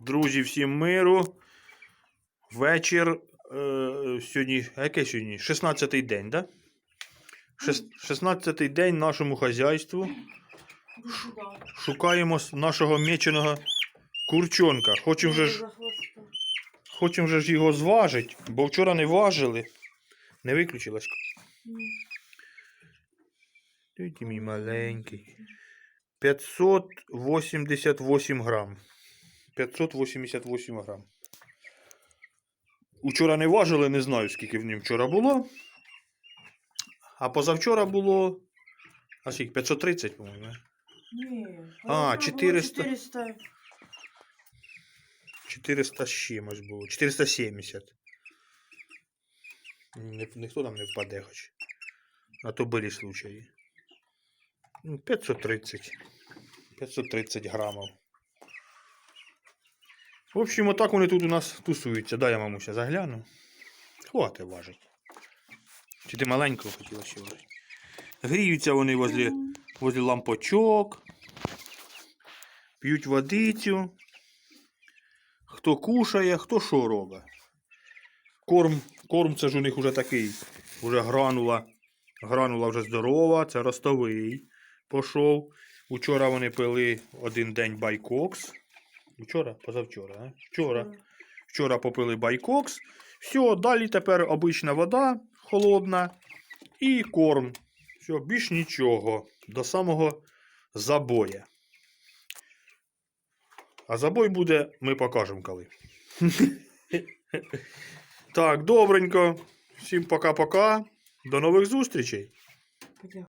Друзі, всім миру. Вечір. Е, сьогодні, який сьогодні? 16-й день, так? Да? 16-й день нашому хазяйству. Шукаємо нашого меченого курчонка. Хочемо вже ж, хочемо вже ж його зважити, бо вчора не важили. Не виключилась. Ти мій маленький. 588 грам. 588 грам. Учора не важили, не знаю, скільки в ньому вчора було. А позавчора було. А скільки? 530, по-моєму. Ні. А, 400. 400. 400 з чимось було. 470. Ні- ніхто там не впаде хоч. А то були случаї. Ну, 530. 530 грамів. В общем, отак вони тут у нас тусуються. Дай я мамуся загляну. Хвати важить. Чи ти маленького хотіла ще важити? Гріються вони возле, возле лампочок. П'ють водицю. Хто кушає, хто що робить. Корм, корм це ж у них уже такий. Уже гранула. Гранула вже здорова, це ростовий. Пішов. Учора вони пили один день байкокс. Вчора? Позавчора, а? Вчора. Вчора попили байкокс. Все, далі тепер обична вода холодна і корм. Все, більш нічого. До самого забоя. А забой буде, ми покажемо коли. так, добренько. Всім пока-пока. До нових зустрічей.